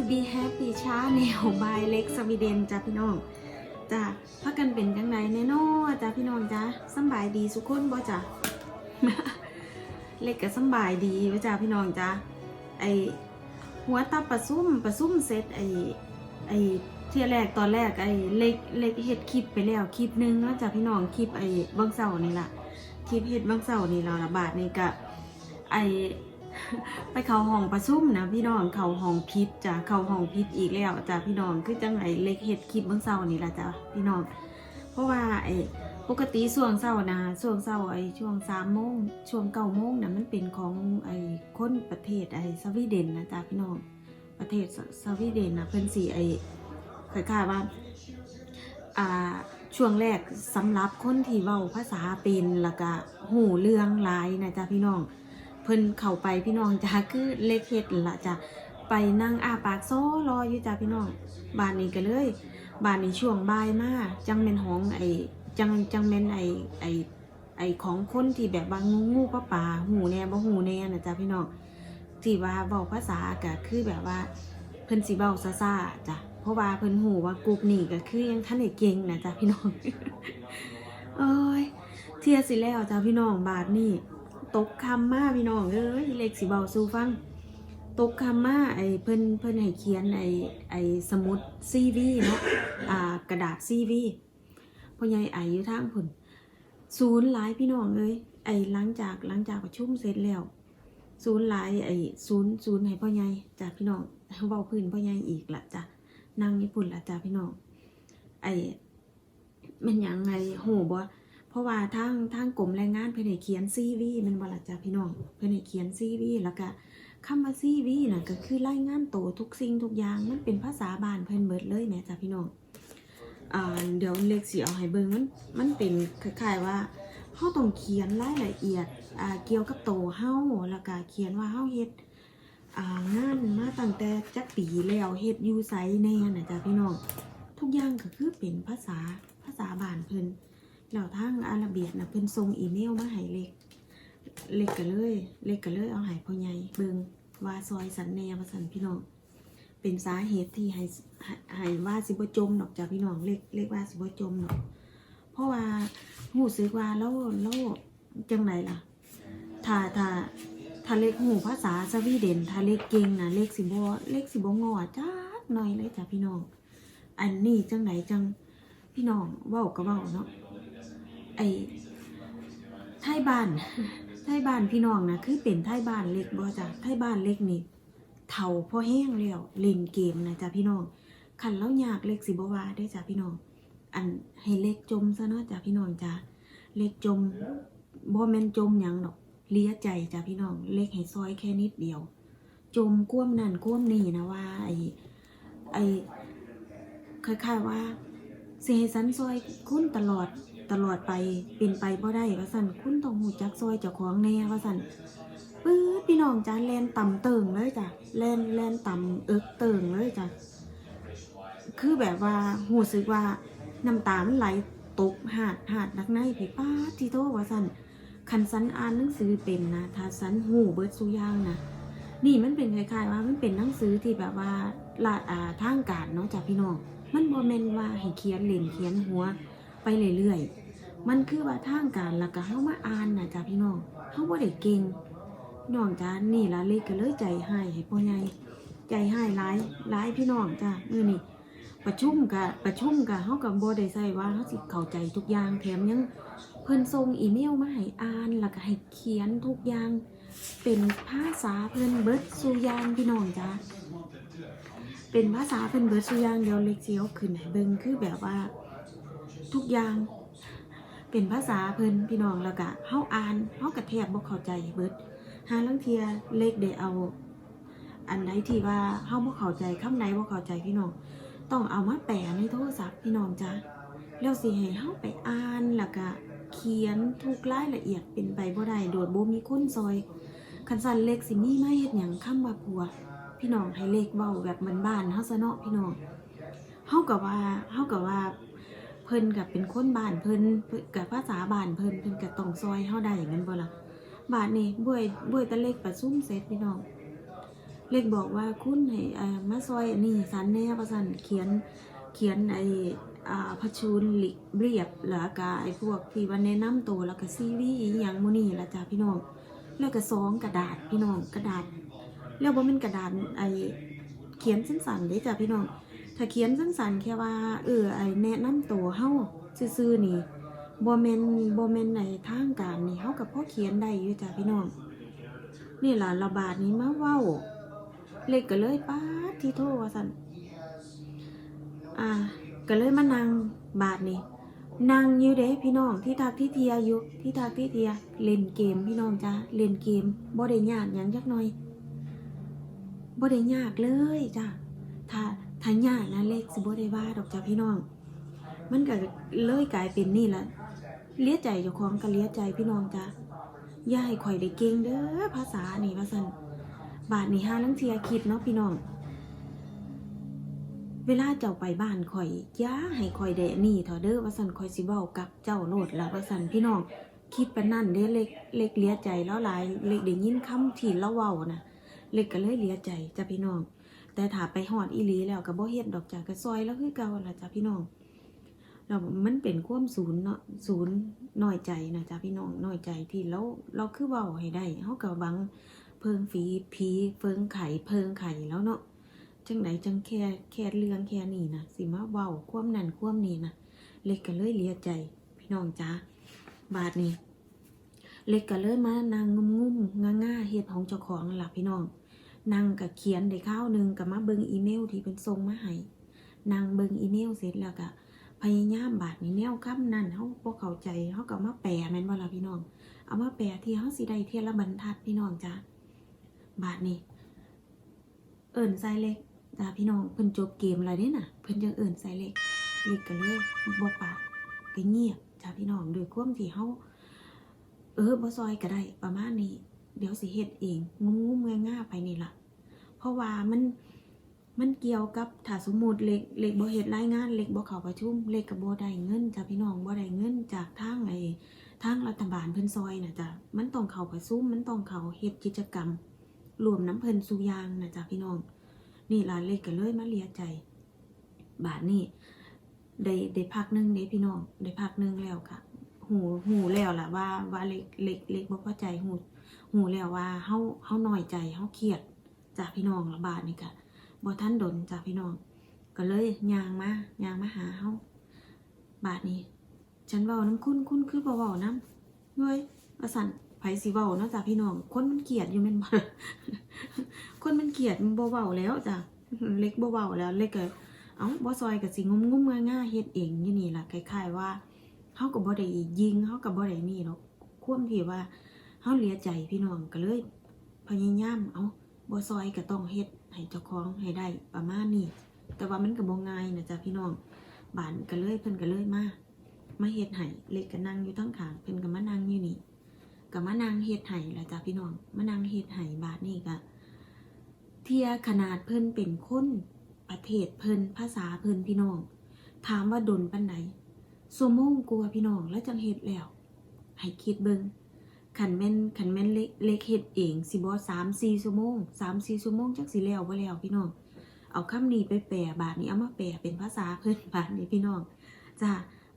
to be happy ช้าแนวบายเล็กสวีเดนจ้ะพี่น้องจ้ะพักกันเป็นจังไงแน่นอจ้ะพี่น้องจ้ะสบายดีสุขคนบ่จ้ะเล็กก็สบายดีว้จ้ะพี่น้องจ้ะไอหัวตาประซุ่มประซุ่มเซตไอไอเที่ยแรกตอนแรกไอเล็กเล็กเฮ็ดคลิปไปแล้วคลิปหนึงแล้วจ้ะพี่น้องคลิปไอเบิ้งเสานี่แหละคลิปเฮ็ดเบิ้งเสานี่เราละบาทนี่ก็ไอ ไปเขาห้องประชุมนะพี่น้องเขาห้องพิษจ้ะเขาห้องพิษอีกแล้วจ้ะพี่น้องคือจังไอเล็กเฮ็ดคลิปเบื้องเช้านี่ละจ้ะพี่น้อง เพราะว่าไอ้ปกติช่วงเช้านะช่วงเช้าไอ้ช่วงสามโมงช่วงเก้าโมงนะมันเป็นของไอ้คนประเทศไอ้สวีเดนนะจ้ะพี่น้องประเทศสวีเดนนะเพิ่นสีไอ้คล้ายๆว่าอ่าช่วงแรกสำหรับคนที่เว้าภาษาเป็นแล้วก็หูเรื่องหลายนะจ๊ะพี่น้อง พิ่นเข้าไปพี่น้องจ้าคือเล็กเฮ็ดละจ้ะไปนั่งอาปากโซ่รออยู่จ้ะพี่น้องบ้านนี้ก็เลยบ้านนี้ช่วงบ่ายมาจังเป็นห้องไอ้จังจังเป็นไอ้ไอ้ไอ้ของคนที่แบบว่างูงูป้าป่าหูแน่บ่หูแน่นะจ๊ะพี่น้องที่ว่าเว้าภาษาก็คือแบบว่าเพิ่นสิเว้าซ่าจ้ะเพราะว่าเพิ่นหูว่ากรุ๊ปนี้ก็คือยังทันได้เก่งนะจ๊ะพี่น้องเอ้ยเทียสิแล้วจ้ะพี่น้องบาทนี่ ตกคำมาพี่น้องเอ้ยเล็กสิเบาสูฟัง ตกคำมาไอ้เพิ่นเพิ่นให้เขียนไอ้ไอ้สมุดซีวีเนาะอ่ากระดาษซีวีพ่อใหญ่ไออยู่ทางพุ่นศูนย์หลายพี่น้องเอ้ยไอ้หลังจากหลังจากประชุมเสร็จแล้วศูนย์หลายไอ้ศูนย์ศูนย์ให้พ่อใหญ่จ้ะพี่น้องเว้าพื้นพ่อใหญ่อีกละจ้ะนั่งญี่ปุ่นละจ้ะพี่น้องไอ้มันยังไงโหบ่ เพราะว่าทางทางกรมแรงงานเพิ่นเขียนซีวีมันบล่ะจ้ะพี่น้อง เพิ่นเขียนซีวีแล้วก็คำว่าซีวีน่ะก็คือรายงานโตทุกสิ่งทุกอย่างมันเป็นภาษาบ้านเพิ่นเบิดเลยแม่จ้ะพี่น้องเดี๋ยวเล็กสิเอาให้เบิ่งมันมันเป็นคล้ายๆว่าเฮาต้องเขียนรายละเอียดเกี่ยวกับโตเฮาแล้วก็เขียนว่าเฮาเฮ็ดงานมาตั้งแต่จักปีแล้วเฮ็ดอยู่ไสแน่น่ะจ้ะพี่น้องทุกอย่างก็คือเป็นภาษาภาษาบ้านเพิ่น แล้วทางอาราเบียนะเพิ่นส่งอีเมลมาให้เล็ก เล็กก็เลย เล็กก็เลยเอาให้พ่อใหญ่เบิงว่าซอยสันแนว่าสันพี่น้อง เป็นสาเหตุที่ให้ให้ว่าสิบ่จมดอกจ้ะพี่น้องเล็กเล็กว่าสิบ่จมดอก เพราะว่าหูสึกว่าแล้วแล้วจังไหนล่ะถ้าถ้าถ้าเล็กหูภาษาสวีเดนถ้าเล็กเก่งนะเล็กสิบ่เล็กสิบ่งอจักหน่อยเลยจ้ะพี่น้อง อันนี้จังไหนจังพี่น้องเว้าก็เว้าเนาะ ไอ้ไทยบ้านไทยบ้านพี่น้องนะคือเป็นไทยบ้านเล็กบ่จ้ะไทยบ้านเล็กนี่เฒ่าพอแห้งแล้วเล่นเกมนะจ้ะพี่น้องคันแล้วยากเล็กสิบว่าได้จ้ะพี่น้อง อันให้เล็กจมซะเนาะจ้ะพี่น้องจ้ะเล็กจมบ่แม่นจมยังดอกเลี้ยใจจ้ะพี่น้อง เล็กให้ซอยแค่นิดเดียว จมก้วมนั่นก้วมนี่นะว่า ไอ้ไอ้คล้ายๆว่าสิให้สันซอยคุณตลอด ตลอดไปเป็นไปบ่ได้ว่าสันคุณต้องหูจักซอยเจ้าของแน่ว่าสันปื๊ดพี่น้องจ้าแลนต่ำเติงเลยจ้ะแลนแลนต่ำเอิกเติงเลยจ้ะคือแบบว่าหูสึกว่าน้ำตามันไหลตกหาดหาดนักในผีป้าที่โตว่าสันคันสันอ่านหนังสือเป็นนะถ้าสันหูเบิดสุอยางนะนี่มันเป็นคล้ายๆว่ามันเป็นหนังสือที่แบบว่าลาดอ่าทางการเนาะจากพี่น้องมันบ่แมนว่าให้เขียนเล่นเขียนหัวไปเรื่อยๆ มันคือว่าทางการแล้วก็เฮามาอ่านนะจ้ะพี่น้องเฮาบ่ได้เก่งน้องจ้านี่ละเล็กก็เลยใจให้ให้พ่อใหญ่ใจให้หลายหลายพี่น้องจ้ะมื้อนี้ประชุมกะประชุมกะเฮาก็บ่ได้ใส่ว่าเฮาสิเข้าใจทุกอย่างแถมยังเพิ่นส่งอีเมลมาให้อ่านแล้วก็ให้เขียนทุกอย่าง เป็นภาษาเพิ่นเบิดสุยางพี่น้องจ้าเป็นภาษาเพิ่นเบิดสุยางเดียวเล็กเสียวขึ้นให้เบิ่งคือแบบว่า ทุกอย่าง เป็นภาษาเพิ่นพี่น้องแล้วก็เฮาอ่านเฮาก็แทบบ่เข้าใจเบิดหาลังเทียเล็กได้เอา อันใดที่ว่าเฮาบ่เข้าใจคำใดบ่เข้าใจพี่น้องต้องเอามาแปลในโทรศัพท์พี่น้องจ้าแล้วสิให้เฮาไปอ่านแล้วก็เขียนทุกรายละเอียดเป็นไปบ่ได้โดยบ่มีคนซอยคันสันเล็กสิมีมาเฮ็ดหยังคำว่าผัว พี่น้องให้เล็กเว้าแบบบ้านๆเฮาซะเนาะพี่น้องเฮากับว่าเฮากับว่า พิ่นกับเป็นคนบ้านเพิ่นกับภาษาบ้านเพิ่นเพิ่นก็ต้องซอยเฮาได้แม่างนั้นบ่ล่ะบาทนี่บวยบวยตะเล็กประซุ่มเสร็จพี่น้องเล็กบอกว่าคุณให้อมาซอยอันนี่สันแน่ว่าสันเขียนเขียนไอ้อาพชูนหลิกเรียบแล้วก็ไอ้พวกที่ว่าแนะนำตัวแล้วก็ซีรีส์อหย่างโมนี่ละจ้ะพี่น้องแล้วก็ซองกระดาษพี่น้องกระดาษ แล้วบ่แมันกระดาษไอ้เขียนสั้นๆเด้จ้ะพี่น้อง ถ้าเขียนสั้นๆแค่ว่า เออไอแนะนำตัวเฮาซื่อๆนี่บ่แม่นบ่แม่นในทางการนี่เฮากับพ่อเขียนได้อยู่จ้ะพี่น้อง นี่ล่ะระบาดนี้มาเว้า เล็กก็เลยป้าที่โทรว่าสั่นอ่าก็เลยมานั่งบาทนี่นั่งอยู่เด้พี่น้องที่ทักที่เทียอยู่ที่ทักที่เทียเล่นเกมพี่น้องจ้าเล่นเกมบ่ได้ยากหยังจักหน่อยบ่ได้ยากเลยจ้าถ้า ถ้ายากนะเล็กสิบ่ได้ว่าดอกจ้าพี่น้อง มันก็เลยกลายเป็นนี่ละเลี้ยใจเจ้าของก็เลี้ยใจพี่น้องจ้าย่าให้ข่อยได้เก่งเด้อภาษานี่ว่าซั่นบาทนี่ห้าลังเทียคิดเนาะพี่น้อง เวลาเจ้าไปบ้านข่อยย่าให้ข่อยได้นี่เถอะเด้อว่าสันข่อยสิเว้ากับเจ้าโลดแล้วว่าสันพี่น้องคิดปานนั่นเด้เล็กเล็กเลียใจแล้วหลายเล็กได้ยินคำที่เราเว้านะเล็กก็เลยเลียใจจ้ะพี่น้อง แต่ถ้าไปฮอดอีหลีแล้วก็บ่เฮ็ดดอกจ้ะก็ซอยแล้วคือเก่าล่ะจ้ะพี่น้องแล้วมันเป็นความศูนย์เนาะศูนย์น้อยใจนะจ้ะพี่น้องน้อยใจที่เราเราคือเว้าให้ได้เฮาก็หวังเพิงฝีผีเพิงไข่เพิงไข่แล้วเนาะจังไหนจังแค่แค่เรื่องแค่นี้นะสิมาเว้าความนั่นความนี้นะเล็กก็เลยเลียใจพี่น้องจ้าบาทนี้เล็กก็เลยมานางงุ่มงุ่มง่าง่าเฮ็ดของเจ้าของนั่นล่ะพี่น้อง นางก็เขียนได้ข้าวหนึ่งก็มาเบิ่งอีเมลที่เป็นส่งมาให้นางเบิ่งอีเมลเสร็จแล้วก็พยายามบาทนี้แนวคำนั้นเฮาบ่เข้าใจเฮาก็มาแปลแม่นบ่าล่ะพี่น้อง เอามาแปลที่เฮาสิได้เทียละบรรทัดพี่น้องจ้าบาทนี่เอิ่นใส่เล็กจ้าพี่น้องเพิ่นจบเกมอะไรเนี่ยน่ะ เพิ่นยังเอิ่นใส่เล็กเล็กก็เลยบ่ปากก็เงียบจ้าพี่น้องด้วยความที่เฮาเออบ่ซอยก็ได้ประมาณนี้ เดี๋ยวสิเฮ็ดเองงุ้มๆง่ายไปนี่ละเพราะว่ามันมันเกี่ยวกับถ้าสมมติเล็กเล็กบ่เฮ็ดรายงานเล็กบ่เข้าประชุมเล็กก็บ่ได้เงินจ้าพี่น้องบ่ได้เงินจากทางไอ้ทางรัฐบาลเพิ่นซอยน่ะจ๊ะมันต้องเข้าประซุ่มมันต้องเข้าเฮ็ดกิจกรรมรวมน้ำเพิ่นสุยางนะจ๊ะพี่น้อง นี่ลานเล็กก็เลยมาเลียใจ บาทนี่ได้ได้พักนึงเด้พี่น้องได้พักนึงแล้วค่ะหูหูแล้วล่ะว่าว่าเล็กเล็กเล็กบ่พอใจหู หูแล้วว่าเฮาเฮาน้อยใจเฮาเครียดจ้ะพี่น้องละบาทนี่ค่ะบ่ทันดนจ้ะพี่น้อง ก็เลยยางมายางมาหาเฮาบาทนี้ ฉันเว้าน้ำคุณคุณคือบ่เว้าน้ำเฮ้ยว่าสั่นไผสิเว้าเนาะจ้ะพี่น้อง คนมันเกลียดอยู่แม่นบ่คนมันเกลียดมันบ่เว้าแล้วจ้ะเล็กบ่เว้าแล้วเล็กก็เอ้าบ่ซอยก็สิงุมง่ายๆเฮ็ดเองอยู่นี่ล่ะคล้ายๆว่าเฮาก็บ่ได้ยิงเฮาก็บ่ได้นี่หรอกความที่ว่า เฮาเหลียใจพี่น้องก็เลยพยายามเอาบ่ซอยก็ต้องเฮ็ดให้เจ้าของให้ได้ประมาณนี้ แต่ว่ามันก็บ่ง่ายนะจ้ะพี่น้องบ้านก็เลยเพิ่นก็เลยมามาเฮ็ดไห้เล็กก็นั่งอยู่ทั้งขางเพิ่นก็มานั่งอยู่นี่ก็มานั่งเฮ็ดไห้ละจ้ะพี่น้องมานั่งเฮ็ดไห้บาดนี้ก็เทียขนาดเพิ่นเป็นคนประเทศเพิ่นภาษาเพิ่นพี่น้อง ถามว่าดนปานใดชั่วโมงกลัวพี่น้องแล้วจังเฮ็ดแล้ว ให้คิดเบิ่ง ขันแม่นขันแม่นเล็กเล็กเฮ็ดเองสิบ่สามสี่ชั่วโมงสามสี่ชั่วโมงจักสิแล้วบ่แล้วพี่น้องเอาคำนี้ไปแปลบาดนี้เอามาแปลเป็นภาษาเพิ่อนบาดนี้พี่น้องจ้า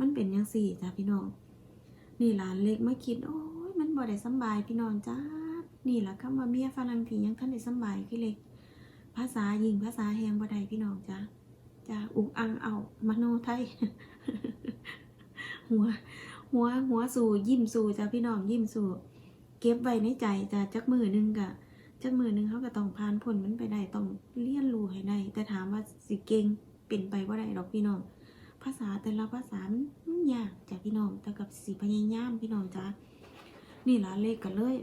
มันเป็นยังสี่จ้าพี่น้อง นี่หลานเล็กมาคิดโอ้ยมันบ่ได้สบายพี่น้องจ้านี่ละคำว่าเมียฝรั่งที่ยังท่านได้สบายคือเล็ก ภาษายิงภาษาแหงบ่ได้พี่น้องจ้าจ้าอุกอังเอามโนไทยหัว หัวหัวสู่ยิ้มสู่จ้าพี่น้องยิ้มสู่เก็บไว้ในใจจ้าจักมือหนึงกะจักมือหนึงเขาก็ต้องผ่านพ้นมันไปได้ต้องเรียนรู้ให้ได้แต่ถามว่าสิเก่งเป็นไปว่าได้หรอกพี่น้อง ภาษาแต่ละภาษามันมันยากจ้ะพี่น้องแต่กับสีพยายามพี่น้องจ้ะนี่ละเลขก็เลย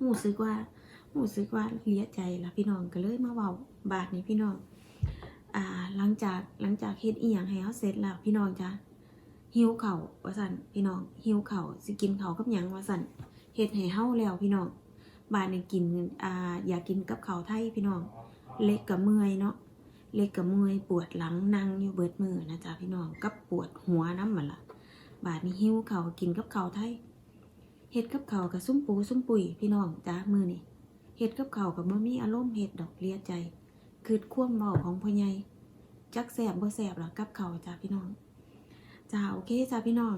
หูสึกว่าหูสึกว่าเลียใจละพี่น้องก็เลยมาเว้าบาทนี้พี่น้องอ่าหลังจากหลังจากเฮ็ดอีหยังให้เฮาเสร็จแล้วพี่น้องจ้ะ หิวเข่าว่าสั่นพี่น้องหิวเข่าสิกินเข้ากับหยังว่าสั่นเฮ็ดให้เฮาแล้วพี่น้องบาดนี้กินอ่าอยากกินกับเข้าไทยพี่น้องเล็กกับเมื่อยเนาะเล็กกับเมื่อยปวดหลังนั่งอยู่เบิดมือนะจ๊ะพี่น้องกับปวดหัวน้ำมันละบาดนี้หิวเขากินกับเขาไทยเฮ็ดกับเขากับซุ้มปูซุ้มปุ๋ยพี่น้องจ้ามือนี่เฮ็ดกับเขากับบ่มีอารมณ์เฮ็ดดอกเลียใจ คือความเบาของพ่อใหญ่จักแสบบ่แสบหรอกับเขาจ้าพี่น้อง จ้าโอเคจ้าพี่น้อง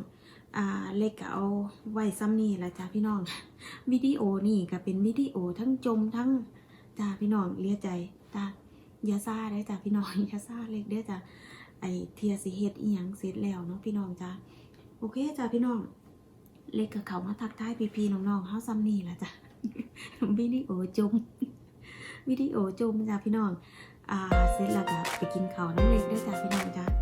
อ่าเล็กก็เอาไว้ซ้ำนี่ละจ้าพี่น้องวิดีโอนี่ก็เป็นวิดีโอทั้งจมทั้งจ้าพี่น้องเลียใจจ้าอย่าซาได้จ้าพี่น้องอย่าซาเล็กเด้อจ้าไอเทียสิเฮ็ดอีหยังเสร็จแล้วเนาะพี่น้องจ้าโอเคจ้าพี่น้อง เล็กกับเขามาทักทายพี่ๆน้องๆเฮาซ้ำนี่ละจ้ะวิดีโอจมวิดีโอจมจ้าพี่น้อง อ่าเสร็จแล้วก็ไปกินข้าวน้ำเล็กเด้จ้าพี่น้องจ้า